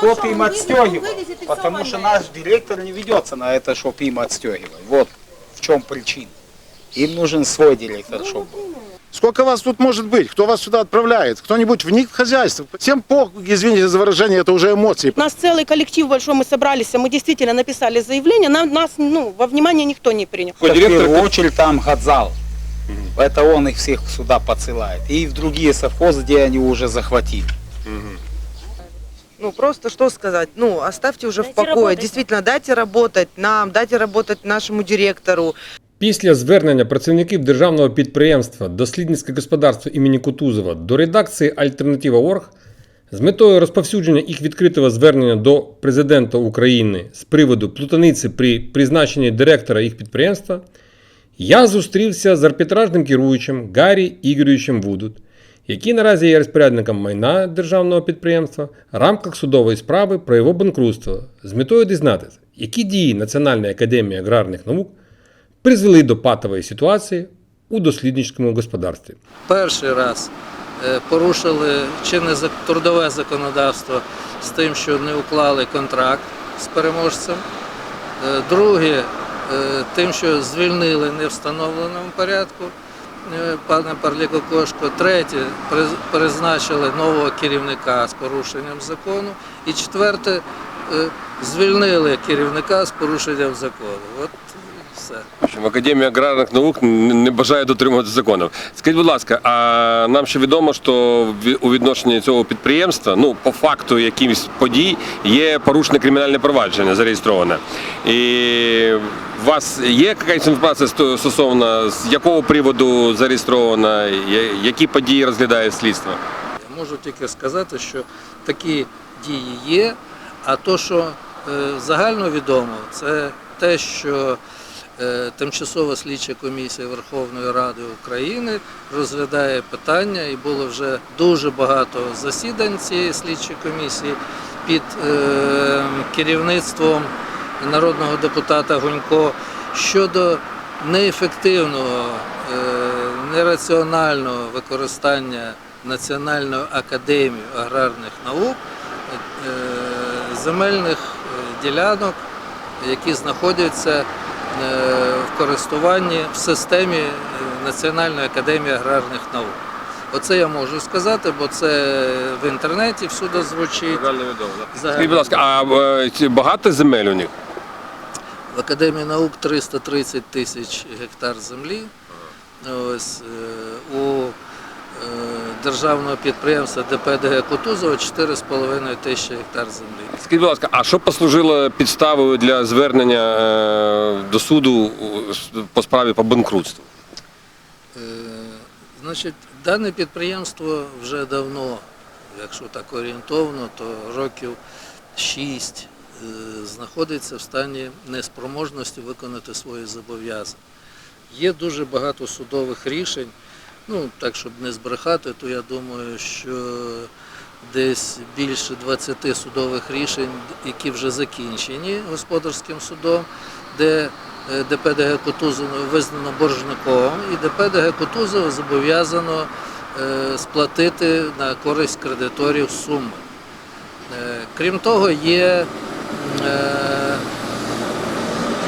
чтоб им отстегивал. Потому что наш директор не ведется на это, чтобы им отстегивать. Вот в чем причина. Им нужен свой директор, чтобы был. Сколько вас тут может быть? Кто вас сюда отправляет? Кто-нибудь вник в хозяйство? Всем по, извините за выражение, это уже эмоции. У нас целый коллектив большой, мы собрались, мы действительно написали заявление, нам, нас ну, во внимание никто не принял. В первую очередь там Гадзал. Это он их всех сюда подсылает. И в другие совхозы, где они уже захватили. Ну, просто что сказать? Ну, оставьте уже в покое. работать. Действительно, дайте работать нам, дайте работать нашему директору. Після звернення працівників державного підприємства Дослідницьке господарство імені Кутузова до редакції Альтернатива.орг з метою розповсюдження їх відкритого звернення до президента України з приводу плутаниці при призначенні директора їх підприємства, я зустрівся з арбітражним керуючим Гаррі Ігоревичем Вудут, який наразі є розпорядником майна державного підприємства в рамках судової справи про його банкрутство з метою дізнатися, які дії Національної академії аграрних наук призвели до патової ситуації у дослідницькому господарстві. перший раз е, порушили чинне трудове законодавство з тим, що не уклали контракт з переможцем. Е, Друге, е, тим, що звільнили не встановленому порядку пана Парлікокошко. Третє, приз- призначили нового керівника з порушенням закону. І четверте, е, звільнили керівника з порушенням закону. От все. В Академії аграрних наук не бажає дотримуватися законів. Скажіть, будь ласка, а нам ще відомо, що у відношенні цього підприємства, ну по факту якимось подій, є порушене кримінальне провадження зареєстроване. І у вас є якась інформація стосовно з якого приводу зареєстрована, які події розглядає слідство? Я можу тільки сказати, що такі дії є. А то, що е, загально відомо, це те, що е, Тимчасова слідча комісія Верховної Ради України розглядає питання, і було вже дуже багато засідань цієї слідчої комісії під е, керівництвом народного депутата Гунько щодо неефективного, е, нераціонального використання Національною академією аграрних наук е, земельних е, ділянок, які знаходяться в користуванні в системі Національної академії аграрних наук. Оце я можу сказати, бо це в інтернеті всюди звучить. Загально відомо. Загально. Скажіть, будь ласка, а багато земель у них? В Академії наук 330 тисяч гектар землі. Ось, е, у е, державного підприємства ДПДГ Кутузова 4,5 тисячі гектар землі. Скажіть, будь ласка, а що послужило підставою для звернення е, до суду по справі по банкрутству? Значить, дане підприємство вже давно, якщо так орієнтовно, то років 6 е, знаходиться в стані неспроможності виконати свої зобов'язання. Є дуже багато судових рішень. Ну, так, щоб не збрехати, то я думаю, що десь більше 20 судових рішень, які вже закінчені господарським судом, де е, ДПДГ Кутузов визнано боржником, і ДПДГ Кутузов зобов'язано е, сплатити на користь кредиторів суми. Е, Крім того, є е,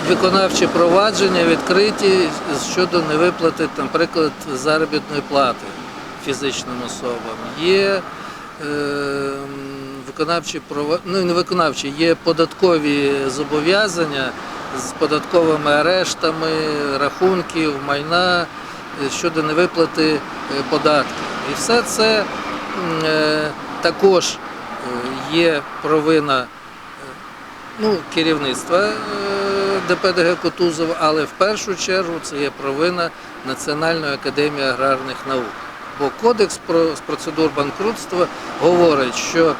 виконавчі провадження відкриті щодо невиплати, наприклад, заробітної плати фізичним особам. Є е, виконавчі ну не виконавчі, є податкові зобов'язання з податковими арештами, рахунків, майна е, щодо невиплати е, податків. І все це е, також е, є провина е, ну, керівництва е, ДПДГ Кутузова, але в першу чергу це є провина Національної академії аграрних наук. Бо кодекс з процедур банкрутства говорить, що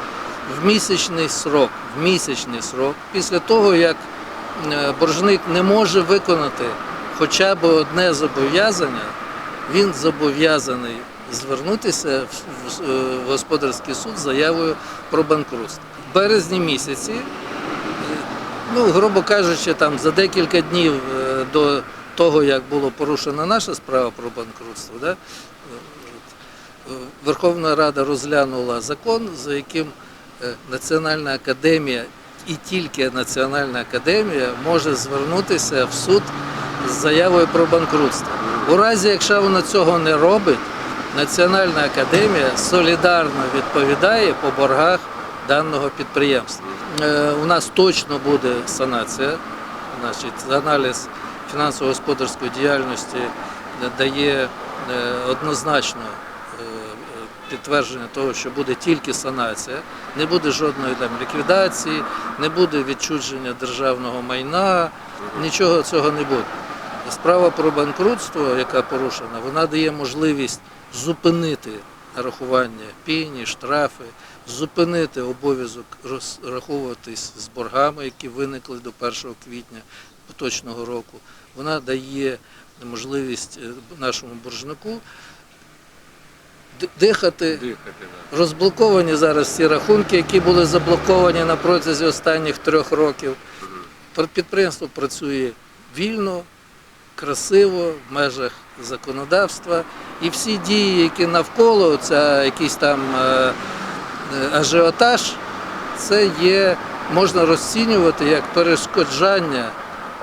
в місячний срок, в місячний срок, після того як е, боржник не може виконати хоча б одне зобов'язання, він зобов'язаний звернутися в, е, господарський суд з заявою про банкрутство. В березні місяці Ну, грубо кажучи, там за декілька днів е, до того, як було порушена наша справа про банкрутство, да, е, Верховна Рада розглянула закон, за яким е, Національна академія і тільки Національна академія може звернутися в суд з заявою про банкрутство. У разі, якщо вона цього не робить, Національна академія солідарно відповідає по боргах даного підприємства. Е, У нас точно буде санація, значить, аналіз фінансово-господарської діяльності дає е, однозначно е, підтвердження того, що буде тільки санація, не буде жодної там ліквідації, не буде відчудження державного майна, нічого цього не буде. Справа про банкрутство, яка порушена, вона дає можливість зупинити нарахування пені, штрафи, зупинити обов'язок розраховуватись з боргами, які виникли до 1 квітня поточного року. Вона дає можливість е, нашому боржнику дихати. Розблоковані зараз всі рахунки, які були заблоковані на протязі останніх трьох років. Пр- Підприємство працює вільно, красиво, в межах законодавства. І всі дії, які навколо, це якийсь там е, ажіотаж, це є, можна розцінювати як перешкоджання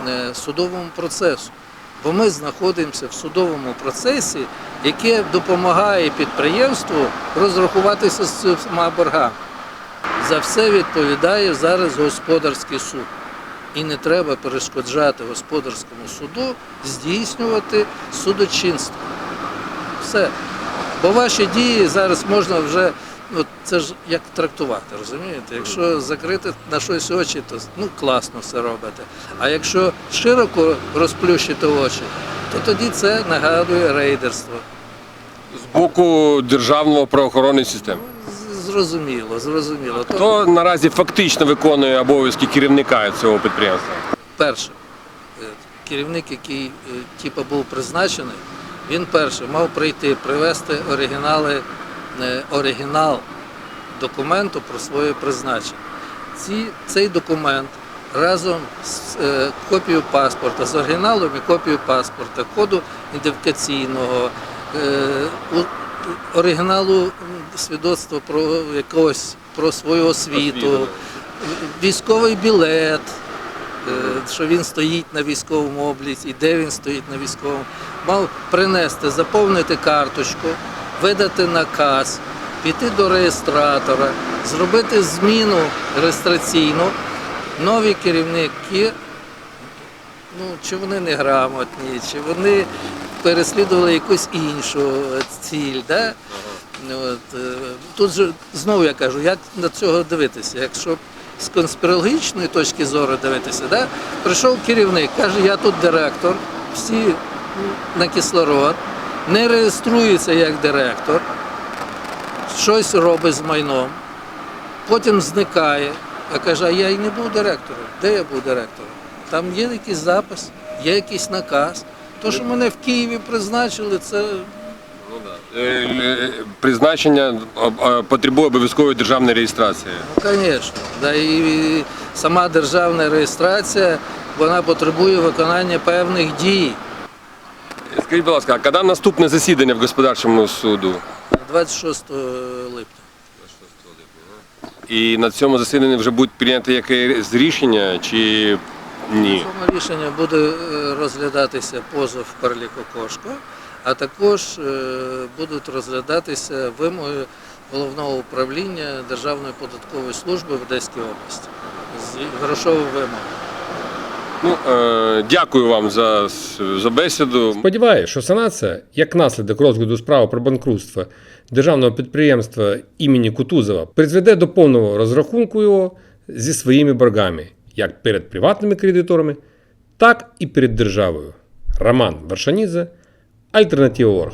е, судовому процесу. Бо ми знаходимося в судовому процесі, яке допомагає підприємству розрахуватися з цими боргами. За все відповідає зараз господарський суд. І не треба перешкоджати господарському суду здійснювати судочинство. Все. Бо ваші дії зараз можна вже, ну це ж як трактувати, розумієте? Якщо закрити на щось очі, то ну класно все робите. А якщо широко розплющити очі, то тоді це нагадує рейдерство. З боку державного правоохоронної системи. Зрозуміло, зрозуміло. То, Хто наразі фактично виконує обов'язки керівника цього підприємства? перше, керівник, який е, типу, був призначений, він перше мав прийти, привезти оригінали, оригінал документу про своє призначення. Ці, цей документ разом з е, копією паспорта, з оригіналом і копією паспорта, коду ідентифікаційного, е, оригіналу свідоцтва про якогось про свою освіту, військовий білет, е, що він стоїть на військовому обліці і де він стоїть на військовому, мав принести, заповнити карточку, видати наказ, піти до реєстратора, зробити зміну реєстраційну. Нові керівники, ну, чи вони неграмотні, чи вони переслідували якусь іншу ціль. Да? От, е, тут же знову я кажу, як на цього дивитися? Якщо з конспірологічної точки зору дивитися, да? прийшов керівник, каже, я тут директор, всі на кислород, не реєструється як директор, щось робить з майном, потім зникає, а каже, а я і не був директором. Де я був директором? Там є якийсь запис, є якийсь наказ. То, що мене в Києві призначили, це Е, е, Призначення е, потребує обов'язкової державної реєстрації. Ну, звісно. Да, і сама державна реєстрація вона потребує виконання певних дій. Скажіть, будь ласка, а коли наступне засідання в господарчому суду? 26 липня. І на цьому засіданні вже буде прийнято якесь рішення чи ні? Саме рішення буде е, розглядатися позов Перліко Кошко, а також е, будуть розглядатися вимоги головного управління Державної податкової служби в Одеській області з грошовою вимогою. Ну, е, дякую вам за, за бесіду. Сподіваюся, що санація, як наслідок розгляду справи про банкрутство державного підприємства імені Кутузова, призведе до повного розрахунку його зі своїми боргами, як перед приватними кредиторами, так і перед державою. Роман Варшанідзе, Альтернатива Орг.